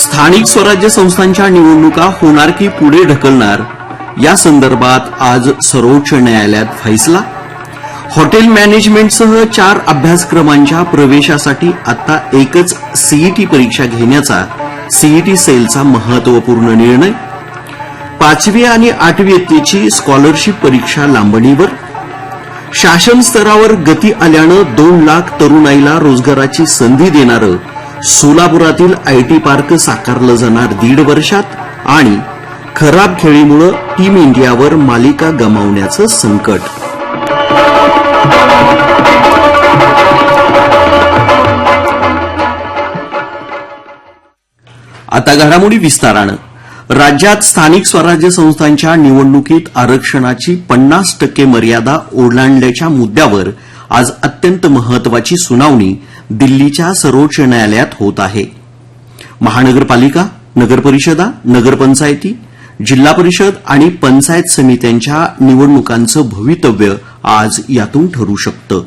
स्थानिक स्वराज्य संस्थांच्या निवडणुका होणार की पुढे ढकलणार? या संदर्भात आज सर्वोच्च न्यायालयात फैसला. हॉटेल मॅनेजमेंटसह चार अभ्यासक्रमांच्या प्रवेशासाठी आता एकच सीईटी परीक्षा घेण्याचा सीईटी सेलचा महत्त्वपूर्ण निर्णय. पाचवी आणि आठवी इयत्तेची स्कॉलरशिप परीक्षा लांबणीवर. शासन स्तरावर गती आल्यानं दोन लाख तरुणाईला रोजगाराची संधी देणारं सोलापुरातील आयटी पार्क साकारलं जाणार दीड वर्षात आणि खराब खेळीमुळं टीम इंडियावर मालिका गमावण्याचं संकट. आता घडामोडी विस्तारानं. राज्यात स्थानिक स्वराज्य संस्थांच्या निवडणुकीत आरक्षणाची पन्नास टक्के मर्यादा ओलांडल्याच्या मुद्द्यावर आज अत्यंत महत्वाची सुनावणी दिल्लीच्या सर्वोच्च न्यायालयात होत आहे. महानगरपालिका नगरपरिषदा नगरपंचायती जिल्हा परिषद आणि पंचायत समित्यांच्या निवडणुकांचं भवितव्य आज यातून ठरू शकतं.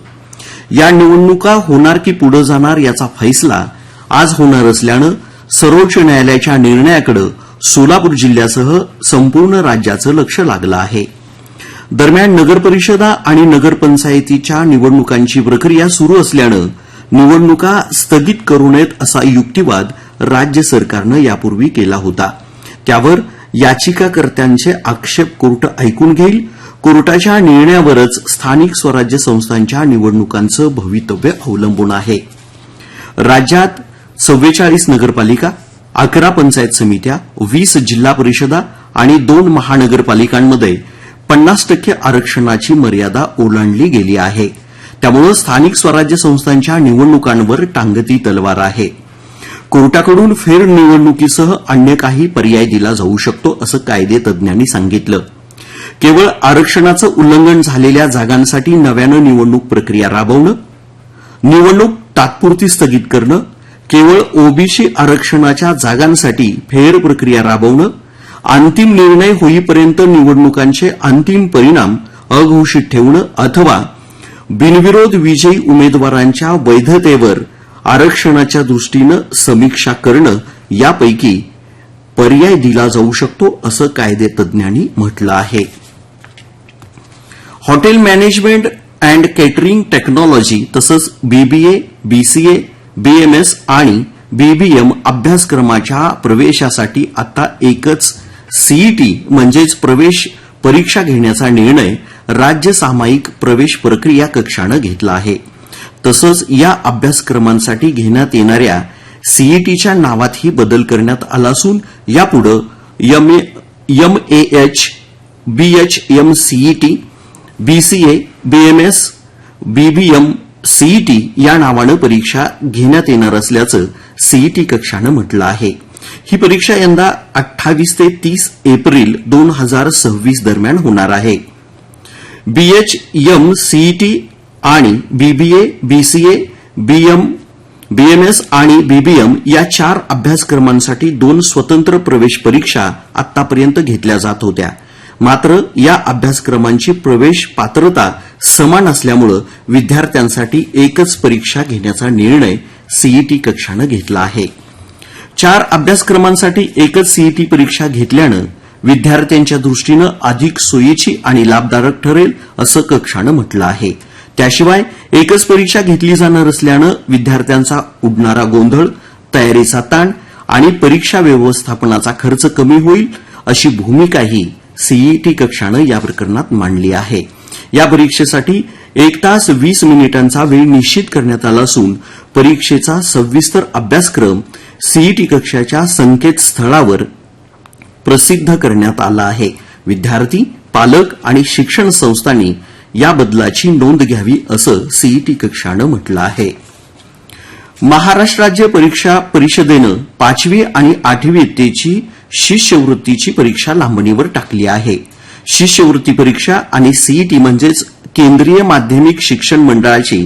या निवडणुका होणार की पुढे जाणार याचा फैसला आज होणार असल्यानं सर्वोच्च न्यायालयाच्या निर्णयाकडे सोलापूर जिल्ह्यासह संपूर्ण राज्याचं लक्ष लागलं आहे. दरम्यान नगरपरिषदा आणि नगरपंचायतीच्या निवडणुकांची प्रक्रिया सुरू असल्यानं निवडणुका स्थगित करू नयेत असा युक्तिवाद राज्य सरकारनं यापूर्वी केला होता. त्यावर याचिकाकर्त्यांचे आक्षेप कोर्ट ऐकून घेईल. कोर्टाच्या निर्णयावरच स्थानिक स्वराज्य संस्थांच्या निवडणुकांचं भवितव्य अवलंबून आहे. राज्यात चव्वेचाळीस नगरपालिका अकरा पंचायत समित्या वीस जिल्हा परिषदा आणि दोन महानगरपालिकांमध्ये पन्नास टक्के आरक्षणाची मर्यादा ओलांडली गेली आहे. त्यामुळे स्थानिक स्वराज्य संस्थांच्या निवडणुकांवर टांगती तलवार आहे. कोर्टाकडून फेरनिवडणुकीसह अन्य काही पर्याय दिला जाऊ शकतो असं कायदे तज्ज्ञांनी सांगितलं. केवळ आरक्षणाचं उल्लंघन झालेल्या जागांसाठी नव्यानं निवडणूक प्रक्रिया राबवणं निवडणूक तात्पुरती स्थगित करणं केवळ ओबीसी आरक्षणाच्या जागांसाठी फेर प्रक्रिया राबवणं अंतिम निर्णय होईपर्यंत निवडणुकांचे अंतिम परिणाम अघोषित ठेवणं अथवा बिनविरोध विजयी उमेदवारांच्या वैधतेवर आरक्षणाच्या दृष्टीनं समीक्षा करणं यापैकी पर्याय दिला जाऊ शकतो असं कायदे तज्ञांनी म्हटलं आहे. Hotel management and catering technology तसंच बीबीए बीसीए बीएमएस आणि बीबीएम अभ्यासक्रमाच्या प्रवेशासाठी आता एकच सीईटी म्हणजेच प्रवेश परीक्षा घेण्याचा निर्णय राज्य सामायिक प्रवेश प्रक्रिया कक्षानं घेतला आहे. तसंच या अभ्यासक्रमांसाठी घेण्यात येणाऱ्या सीईटीच्या नावातही बदल करण्यात आला असून यापुढे H BHM CET BCA BMS BBM CET या नावानं परीक्षा घेण्यात येणार असल्याचं सीईटी कक्षानं म्हटलं आहे. ही परीक्षा यंदा अठ्ठावीस ते तीस एप्रिल दोन हजार सव्वीस दरम्यान होणार आहे. बीएचएम सीईटी आणि बीबीए बीसीए बीएम बीएमएस आणि बीबीएम या चार अभ्यासक्रमांसाठी दोन स्वतंत्र प्रवेश परीक्षा आतापर्यंत घेतल्या जात होत्या. मात्र या अभ्यासक्रमांची प्रवेश पात्रता समान असल्यामुळे विद्यार्थ्यांसाठी एकच परीक्षा घेण्याचा निर्णय सीईटी कक्षानं घेतला आहे. चार अभ्यासक्रमांसाठी एकच सीईटी परीक्षा घेतल्यानं विद्यार्थ्यांच्या दृष्टीनं अधिक सोयीची आणि लाभदायक ठरेल असं कक्षानं म्हटलं आहे. त्याशिवाय एकच परीक्षा घेतली जाणार असल्यानं विद्यार्थ्यांचा उडणारा गोंधळ तयारीचा ताण आणि परीक्षा व्यवस्थापनाचा खर्च कमी होईल अशी भूमिकाही सीईटी कक्षानं या प्रकरणात मांडली आहे. या परीक्षेसाठी एक तास वीस मिनिटांचा वेळ निश्चित करण्यात आला असून परीक्षेचा सविस्तर अभ्यासक्रम सीईटी कक्षाच्या संकेतस्थळावर प्रसिद्ध करण्यात आला आहे. विद्यार्थी पालक आणि शिक्षण संस्थांनी या बदलाची नोंद घ्यावी असं सीईटी कक्षानं म्हटलं आहे. महाराष्ट्र राज्य परीक्षा परिषदेनं पाचवी आणि आठवी इयत्तेची शिष्यवृत्तीची परीक्षा लांबणीवर टाकली आहे. शिष्यवृत्ती परीक्षा आणि सीईटी म्हणजेच केंद्रीय माध्यमिक शिक्षण मंडळाची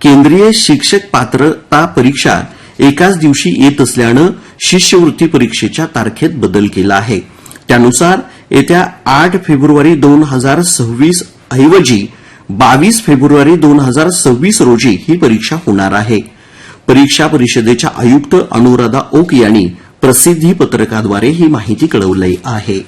केंद्रीय शिक्षक पात्रता परीक्षा एकाच दिवशी येत असल्यानं शिष्यवृत्ती परीक्षेच्या तारखेत बदल केला आहे. त्यानुसार येत्या आठ फेब्रुवारी दोन हजार सव्वीस ऐवजी बावीस फेब्रुवारी दोन हजार सव्वीस रोजी ही परीक्षा होणार आहे. परीक्षा परिषदेच्या आयुक्त अनुराधा ओक यांनी प्रसिद्धी पत्रकाद्वारे ही माहिती कळवली आहे.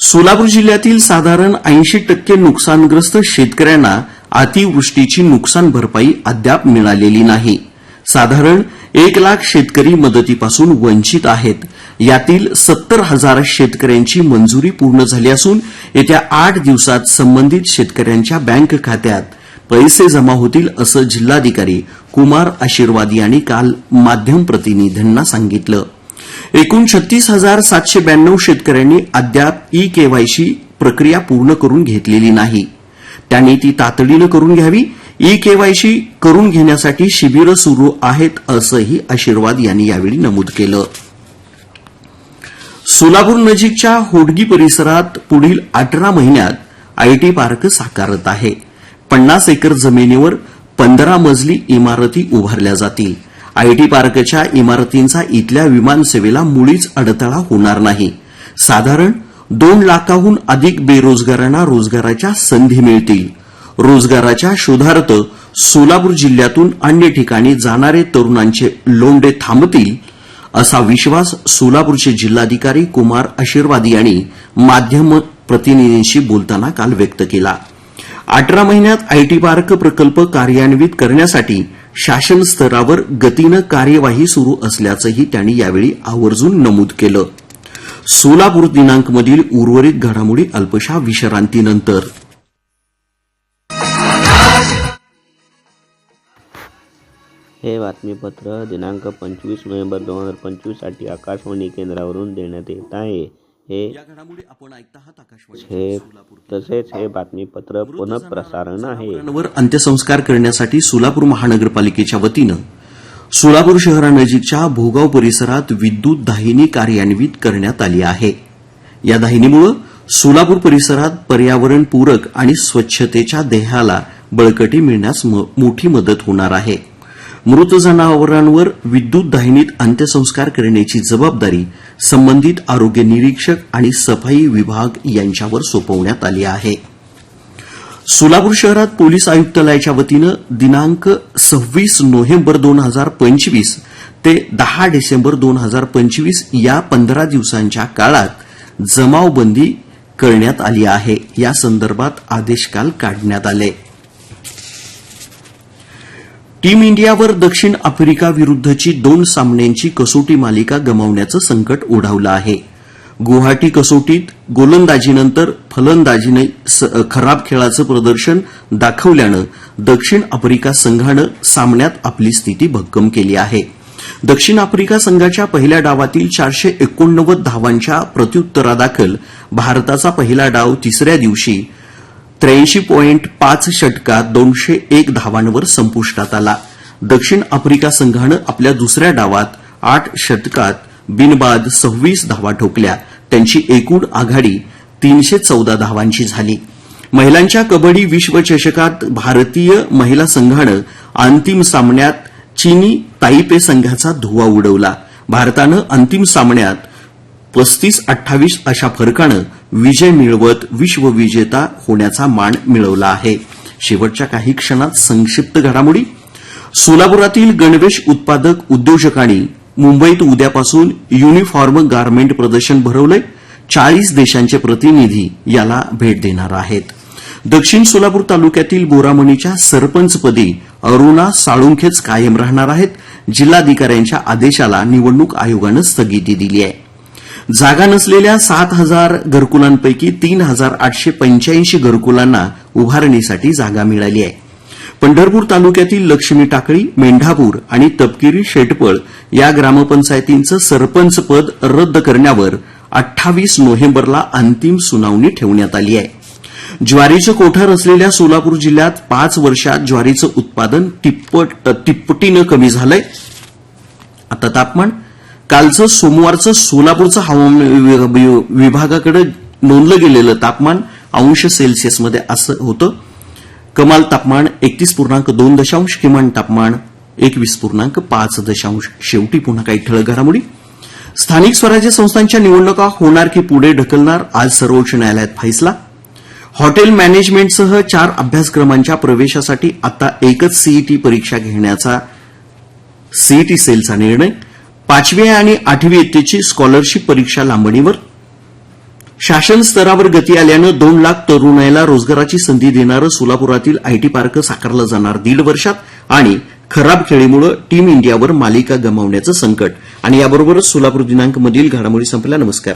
सोलापूर जिल्ह्यातील साधारण ऐंशी टक्के नुकसानग्रस्त शेतकऱ्यांना अतिवृष्टीची नुकसान भरपाई अद्याप मिळालेली नाही. साधारण एक लाख शेतकरी मदतीपासून वंचित आहेत. यातील सत्तर हजार शेतकऱ्यांची मंजुरी पूर्ण झाली असून येत्या आठ दिवसात संबंधित शेतकऱ्यांच्या बँक खात्यात पैसे जमा होतील असं जिल्हाधिकारी कुमार आशीर्वाद यांनी काल माध्यम प्रतिनिधींना सांगितलं. एकूण छत्तीस हजार सातशे ब्याण्णव शेतकऱ्यांनी अद्याप ई केवायसी प्रक्रिया पूर्ण करून घेतलेली नाही. त्यांनी ती तातडीनं करून घ्यावी ई केवायसी करून घेण्यासाठी शिबिरं सुरू आहेत असंही आशीर्वाद यांनी यावेळी नमूद केलं. सोलापूर नजीकच्या होडगी परिसरात पुढील अठरा महिन्यात आयटी पार्क साकारत आहे. पन्नास एकर जमिनीवर पंधरा मजली इमारती उभारल्या जातील. आयटी पार्कच्या इमारतींचा इथल्या विमानसेवेला मुळीच अडथळा होणार नाही. साधारण दोन लाखाहून अधिक बेरोजगारांना रोजगाराच्या संधी मिळतील. रोजगाराच्या शोधार्थ सोलापूर जिल्ह्यातून अन्य ठिकाणी जाणारे तरुणांचे लोंढे थांबतील असा विश्वास सोलापूरचे जिल्हाधिकारी कुमार आशीर्वाद यांनी माध्यम प्रतिनिधींशी बोलताना काल व्यक्त केला. अठरा महिन्यात आयटी पार्क प्रकल्प कार्यान्वित करण्यासाठी शासन स्तरावर गतीनं कार्यवाही सुरू असल्याचंही त्यांनी यावेळी आवर्जून नमूद केलं. सोलापूर दिनांकमधील उर्वरित घडामोडी अल्पशा विश्रांतीनंतर हे बातमीपत्र दिनांक पंचवीस नोव्हेंबर दोन हजार पंचवीससाठी आकाशवाणी केंद्रावरून देण्यात येत आहे. हे हे तसेच हे बातमीपत्र पुनःप्रसारण आहे. अंत्यसंस्कार करण्यासाठी सोलापूर महानगरपालिकेच्या वतीनं सोलापूर शहरानजीकच्या भोगाव परिसरात विद्युत दाहिनी कार्यान्वित करण्यात आली आहे. या दाहिनीमुळे सोलापूर परिसरात पर्यावरणपूरक आणि स्वच्छतेच्या देहाला बळकटी मिळण्यास मोठी मदत होणार आहे. मृत जनावरांवर विद्युत दाहिनीत अंत्यसंस्कार करण्याची जबाबदारी संबंधित आरोग्य निरीक्षक आणि सफाई विभाग यांच्यावर सोपवण्यात आली आहे. सोलापूर शहरात पोलीस आयुक्तालयाच्या वतीनं दिनांक सव्वीस नोव्हेंबर दोन हजार पंचवीस ते दहा डिसेंबर दोन हजार पंचवीस या पंधरा दिवसांच्या काळात जमावबंदी करण्यात आली आहे. या संदर्भात आदेश काल काढण्यात आले. टीम इंडियावर दक्षिण आफ्रिका विरुद्धची दोन सामन्यांची कसोटी मालिका गमावण्याचं संकट ओढावलं आहे. गुवाहाटी कसोटीत गोलंदाजीनंतर फलंदाजीने स- खराब खेळाचं प्रदर्शन दाखवल्यानं दक्षिण आफ्रिका संघानं सामन्यात आपली स्थिती भक्कम केली आहे. दक्षिण आफ्रिका संघाच्या पहिल्या डावातील चारशे एकोणनव्वद धावांच्या प्रत्युत्तरादाखल भारताचा पहिला डाव तिसऱ्या दिवशी त्र्याऐंशी पॉईंट पाच षटकात दोनशे एक धावांवर संपुष्टात आला. दक्षिण आफ्रिका संघानं आपल्या दुसऱ्या डावात आठ षटकात बिनबाद सव्वीस धावा ठोकल्या. त्यांची एकूण आघाडी तीनशे चौदा धावांची झाली. महिलांच्या कबड्डी विश्वचषकात भारतीय महिला संघानं अंतिम सामन्यात चीनी ताईपे संघाचा धुवा उडवला. भारतानं अंतिम सामन्यात पस्तीस अठ्ठावीस अशा फरकानं विजय मिळवत विश्वविजेता होण्याचा मान मिळवला आहे. शेवटच्या काही क्षणात संक्षिप्त घडामोडी. सोलापुरातील गणवेश उत्पादक उद्योजकांनी मुंबईत उद्यापासून युनिफॉर्म गारमेंट प्रदर्शन भरवलंय. चाळीस देशांचे प्रतिनिधी याला भेट देणार आहेत. दक्षिण सोलापूर तालुक्यातील बोरामणीच्या सरपंचपदी अरुणा साळुंखेच कायम राहणार आहेत. जिल्हाधिकाऱ्यांच्या आदेशाला निवडणूक आयोगानं स्थगिती दिली आहे. जागा नसलेल्या सात हजार घरकुलांपैकी तीन हजार आठशे पंच्याऐंशी घरकुलांना उभारणीसाठी जागा मिळाली आहे. पंढरपूर तालुक्यातील लक्ष्मी टाकळी मेंढापूर आणि तपकिरी शेटपळ या ग्रामपंचायतींचं सरपंच पद रद्द करण्यावर अठ्ठावीस नोव्हेंबरला अंतिम सुनावणी ठेवण्यात आली आहे. ज्वारीचं कोठार असलेल्या सोलापूर जिल्ह्यात पाच वर्षात ज्वारीचं उत्पादन तिप्पट तिप्पटीनं कमी झालंय. आता तापमान कालचं सोमवारचं सोलापूरचं हवामान वि- विभागाकडे नोंदलं गेलेलं तापमान अंश सेल्सिअसमध्ये असं होतं. कमाल तापमान एकतीस पूर्णांक दोन दशांश किमान तापमान एकवीस पूर्णांक पाच दशांश. शेवटी पुन्हा काही ठळक घडामोडी. स्थानिक स्वराज्य संस्थांच्या निवडणुका होणार की पुढे ढकलणार आज सर्वोच्च न्यायालयात फैसला. हॉटेल मॅनेजमेंटसह चार अभ्यासक्रमांच्या प्रवेशासाठी आता एकच सीईटी परीक्षा घेण्याचा सीईटी सेलचा निर्णय. पाचवी आणि आठवी इयत्तेची स्कॉलरशिप परीक्षा लांबणीवर. शासन स्तरावर गती आल्यानं दोन लाख तरुणाईला रोजगाराची संधी देणारं सोलापुरातील आयटी पार्क साकारलं जाणार दीड वर्षात आणि खराब खेळीमुळे टीम इंडियावर मालिका गमावण्याचं संकट. आणि याबरोबरच सोलापूर दिनांकमधील घडामोडी संपल्या. नमस्कार.